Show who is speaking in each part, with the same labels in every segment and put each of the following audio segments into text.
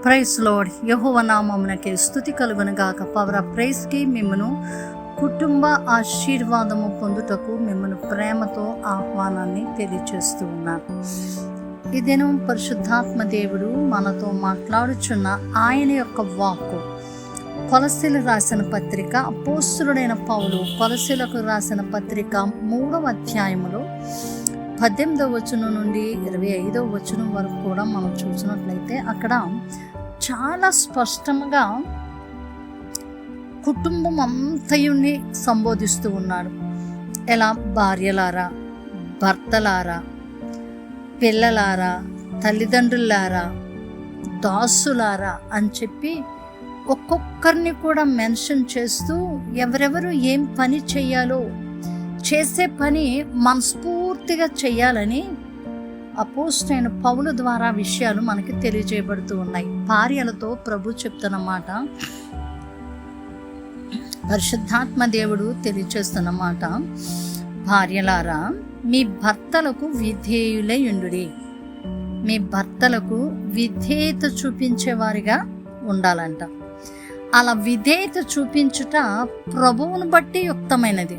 Speaker 1: Praise lord యహోవ స్థుతి కలుగునగాక. Power of ప్రైస్కి మిమ్మను కుటుంబ ఆశీర్వాదము పొందుటకు మిమ్మల్ని ప్రేమతో ఆహ్వానాన్ని తెలియచేస్తూ ఉన్నారు ఈ దినం పరిశుద్ధాత్మ దేవుడు మనతో మాట్లాడుచున్న ఆయన యొక్క వాక్కు. కొలసీలు రాసిన పత్రిక అపోస్తులుడైన పౌలు కొలసీలకు రాసిన పత్రిక మూడవ అధ్యాయములో పద్దెనిమిదవ వచనం నుండి ఇరవై ఐదవ వచనం వరకు కూడా మనం చూసినట్లయితే అక్కడ చాలా స్పష్టంగా కుటుంబం అంతయుని సంబోధిస్తూ ఉన్నాడు ఎలా? భార్యలారా భర్తలారా పిల్లలారా తల్లిదండ్రులారా దాసులారా అని చెప్పి ఒక్కొక్కరిని కూడా మెన్షన్ చేస్తూ ఎవరెవరు ఏం పని చేయాలో చేసే పని పూర్తిగా చేయాలని అపోస్టైన పౌలు ద్వారా విషయాలు మనకి తెలియజేయబడుతూ ఉన్నాయి. భార్యలతో ప్రభు చెప్తున్నమాట పరిశుద్ధాత్మ దేవుడు తెలియచేస్తున్నమాట భార్యలారా మీ భర్తలకు విధేయులై ఉండుడి. మీ భర్తలకు విధేయత చూపించేవారిగా ఉండాలంట. అలా విధేయత చూపించుట ప్రభువును బట్టి యుక్తమైనది.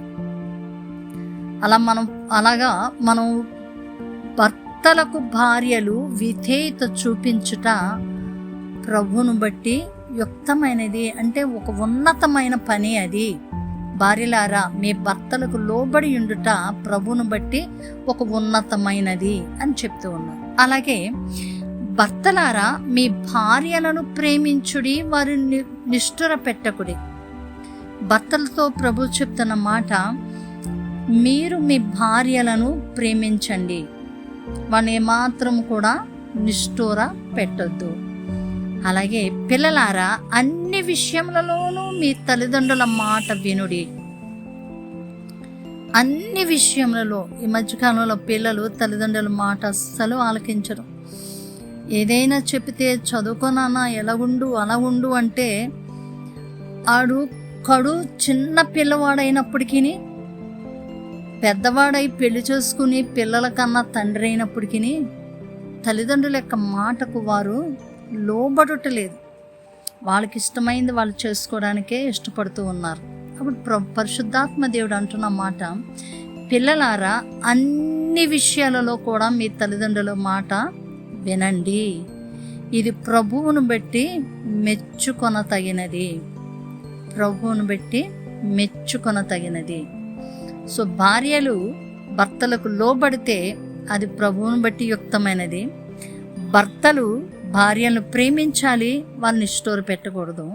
Speaker 1: అలా మనం అలాగా మనం భర్తలకు భార్యలు విధేయత చూపించుట ప్రభువును బట్టి యుక్తమైనది. అంటే ఒక ఉన్నతమైన పని అది. భార్యలారా మీ భర్తలకు లోబడి ఉండుట ప్రభువును బట్టి ఒక ఉన్నతమైనది అని చెప్తూ ఉన్నారు. అలాగే భర్తలారా మీ భార్యలను ప్రేమించుడి వారిని నిష్ఠుర పెట్టకుడి. భర్తలతో ప్రభు చెప్తున్న మాట మీరు మీ భార్యలను ప్రేమించండి. వాళ్ళని ఏమాత్రం కూడా నిష్ఠూర పెట్టొద్దు. అలాగే పిల్లలారా అన్ని విషయములలోనూ మీ తల్లిదండ్రుల మాట వినుడి. అన్ని విషయములలో ఈ మధ్యకాలంలో పిల్లలు తల్లిదండ్రుల మాట అస్సలు ఆలకించరు. ఏదైనా చెప్తే చదువుకోనానా ఎలాగుండు అలా ఉండు అంటే ఆడు కడు చిన్న పిల్లవాడైనప్పటికీ పెద్దవాడై పెళ్ళి చేసుకుని పిల్లల కన్నా తండ్రి అయినప్పటికీ తల్లిదండ్రుల యొక్క మాటకు వారు లోబడటలేదు. వాళ్ళకి ఇష్టమైంది వాళ్ళు చేసుకోవడానికే ఇష్టపడుతూ ఉన్నారు. అప్పుడు ప్ర పరిశుద్ధాత్మ దేవుడు అంటున్న మాట పిల్లలారా అన్ని విషయాలలో కూడా మీ తల్లిదండ్రుల మాట వినండి. ఇది ప్రభువును బట్టి మెచ్చుకొన తగినది ప్రభువును బట్టి మెచ్చుకొన తగినది సో భార్యలు భర్తలకు లోబడితే అది ప్రభువును బట్టి యుక్తమైనది. భర్తలు భార్యను ప్రేమించాలి వాళ్ళని స్టోర్ పెట్టకూడదు.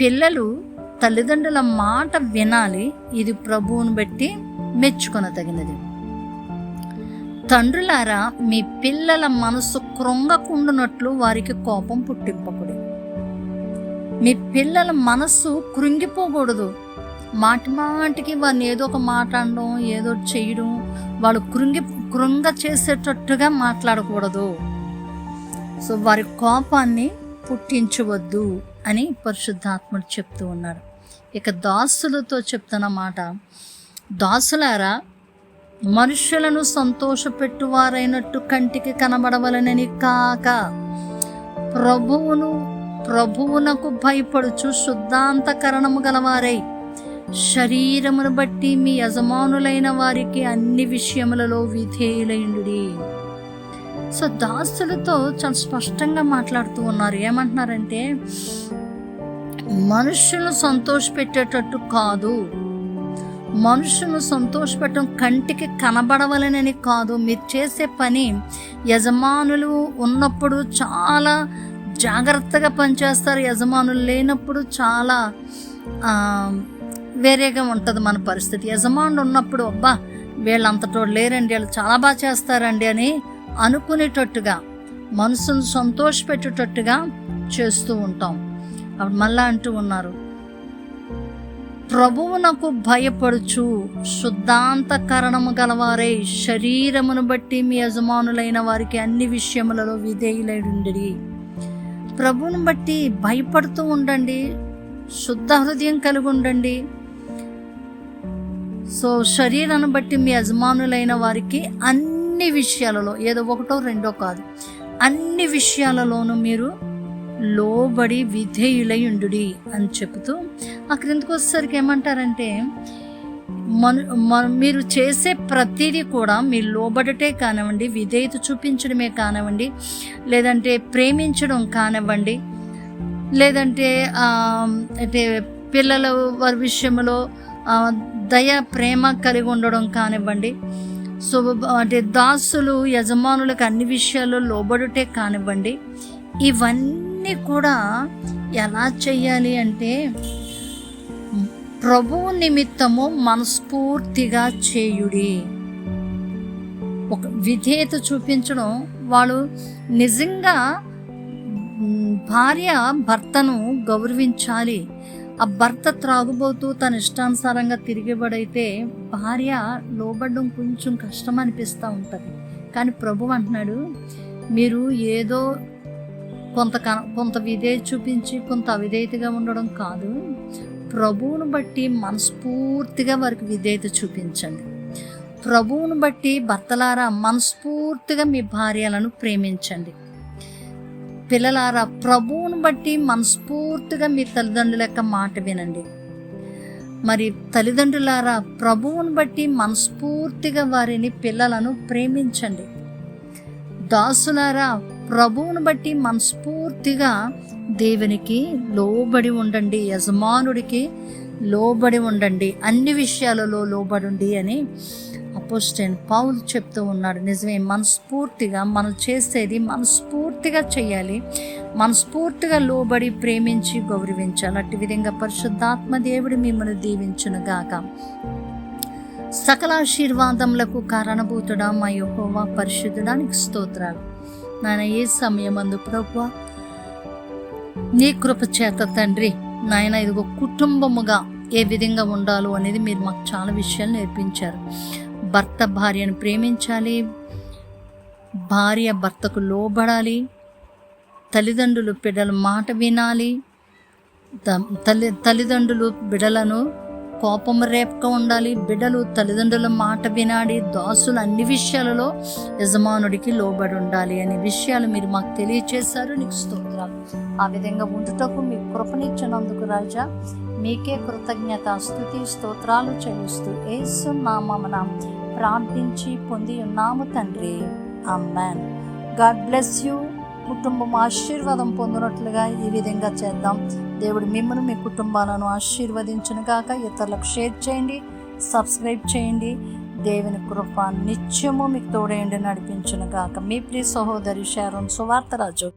Speaker 1: పిల్లలు తల్లిదండ్రుల మాట వినాలి ఇది ప్రభువును బట్టి మెచ్చుకొనదగినది తండ్రులారా మీ పిల్లల మనసు కృంగకుండునట్లు వారికి కోపం పుట్టింపకూడదు. మీ పిల్లల మనస్సు కృంగిపోకూడదు. మాటి మాటికి వారిని ఏదో ఒక మాట్లాడడం ఏదో చేయడం వాళ్ళు కృంగి కృంగ చేసేటట్టుగా మాట్లాడకూడదు. సో వారి కోపాన్ని పుట్టించవద్దు అని పరిశుద్ధాత్ముడు చెప్తూ ఉన్నాడు ఇక దాసులతో చెప్తున్న మాట దాసులారా మనుషులను సంతోషపెట్టువారైనట్టు కంటికి కనబడవలనని కాక ప్రభువును ప్రభువునకు భయపడుచు శుద్ధాంతకరణము గలవారై శరీరమును బట్టి మీ యజమానులైన వారికి అన్ని విషయములలో విధేయులైండు సో దాసులతో చాలా స్పష్టంగా మాట్లాడుతూ ఉన్నారు. ఏమంటున్నారంటే మనుషులను సంతోషపెట్టేటట్టు కాదు. మనుషులను సంతోషపెట్టడం కంటికి కనబడవలనని కాదు. మీరు చేసే పని యజమానులు ఉన్నప్పుడు చాలా జాగ్రత్తగా పనిచేస్తారు. యజమానులు లేనప్పుడు చాలా వేరేగా ఉంటుంది మన పరిస్థితి. యజమానుడు ఉన్నప్పుడు అబ్బా వీళ్ళంతటోడు లేరండి వీళ్ళు చాలా బాగా చేస్తారండి అని అనుకునేటట్టుగా మనసును సంతోషపెట్టేటట్టుగా చేస్తూ ఉంటాం. అప్పుడు మళ్ళా అంటూ ఉన్నారు ప్రభువునకు భయపడుచు శుద్ధాంతకరణము గలవారే శరీరమును బట్టి మీ యజమానులైన వారికి అన్ని విషయములలో విధేయులైండి ప్రభువును బట్టి భయపడుతూ ఉండండి శుద్ధ హృదయం కలిగి ఉండండి సో శరీరాన్ని బట్టి మీ యజమానులైన వారికి అన్ని విషయాలలో ఏదో ఒకటో రెండో కాదు అన్ని విషయాలలోనూ మీరు లోబడి విధేయులయుండుడి అని చెబుతూ అక్కడ వచ్చేసరికి ఏమంటారంటే మన మీరు చేసే ప్రతిదీ కూడా మీరు లోబడటే కానివ్వండి విధేయత చూపించడమే కానివ్వండి లేదంటే ప్రేమించడం కానివ్వండి లేదంటే అంటే పిల్లల వారి విషయంలో దయ ప్రేమ కలిగి ఉండడం కానివ్వండి. సో అంటే దాసులు యజమానులకు అన్ని విషయాల్లో లోబడుటే కానివ్వండి. ఇవన్నీ కూడా ఎలా చెయ్యాలి అంటే ప్రభువు నిమిత్తము మనస్ఫూర్తిగా చేయుడి. ఒక విధేయత చూపించడం వాళ్ళు నిజంగా భార్య భర్తను గౌరవించాలి. ఆ భర్త త్రాగుబోతూ తన ఇష్టానుసారంగా తిరిగిబడైతే భార్య లోబడడం కొంచెం కష్టం అనిపిస్తూ ఉంటుంది. కానీ ప్రభు అంటున్నాడు మీరు ఏదో కొంత కొంత విధేయ చూపించి కొంత అవిధేయతగా ఉండడం కాదు. ప్రభువును బట్టి మనస్ఫూర్తిగా వారికి విధేయత చూపించండి. ప్రభువును బట్టి భర్తలారా మనస్ఫూర్తిగా మీ భార్యలను ప్రేమించండి. పిల్లలారా ప్రభువును బట్టి మనస్ఫూర్తిగా మీ తల్లిదండ్రుల యొక్క మాట వినండి. మరి తల్లిదండ్రులారా ప్రభువును బట్టి మనస్ఫూర్తిగా వారిని పిల్లలను ప్రేమించండి. దాసులారా ప్రభువును బట్టి మనస్ఫూర్తిగా దేవునికి లోబడి ఉండండి యజమానుడికి లోబడి ఉండండి అన్ని విషయాలలో లోబడి అని అపోస్టైన్ పౌలు చెప్తూ ఉన్నాడు నిజమే మనస్ఫూర్తిగా మనం చేసేది మనస్ఫూర్తిగా చేయాలి మనస్ఫూర్తిగా లోబడి ప్రేమించి గౌరవించాలి. అట్టి విధంగా పరిశుద్ధాత్మ దేవుడు మిమ్మల్ని దీవించును గాక. సకల ఆశీర్వాదములకు కారణభూతుడా మా యహోవా పరిశుద్ధడానికి స్తోత్రాలు. నాయన ఏ సమయమందు ప్రభు నీ కృప చేత తండ్రి నాయన ఇదిగో కుటుంబముగా ఏ విధంగా ఉండాలో అనేది మీరు మాకు చాలా విషయాలు నేర్పించారు. భర్త భార్యను ప్రేమించాలి. భార్య భర్తకు లోబడాలి. తల్లిదండ్రులు బిడ్డల మాట వినాలి. త- తల్లి తల్లిదండ్రులు బిడ్డలను కోపం రేపక ఉండాలి. బిడ్డలు తల్లిదండ్రుల మాట వినాడి దాసులు అన్ని విషయాలలో యజమానుడికి లోబడి ఉండాలి అనే విషయాలు మీరు మాకు తెలియచేశారు. నీకు స్తోత్రాలు. ఆ విధంగా ఉండుటకు మీ కృపనిచ్చినందుకు రాజా. మీకే కృతజ్ఞత స్థుతి స్తోత్రాలు చెల్లిస్తూ ఏసు నామమున ప్రార్థించి పొంది ఉన్నాము తండ్రి. అమ్మాన్ గాడ్ బ్లెస్ యూ కుటుంబం ఆశీర్వాదం పొందినట్లుగా ఈ విధంగా చేద్దాం. దేవుడు మిమ్మల్ని మీ కుటుంబాలను ఆశీర్వదించును కాక ఇతరులకు షేర్ చేయండి సబ్స్క్రైబ్ చేయండి. దేవుని కృప నిత్యము మీకు తోడేయండి నడిపించును కాక మీ ప్రియ సహోదరి శారం సువార్తరాజు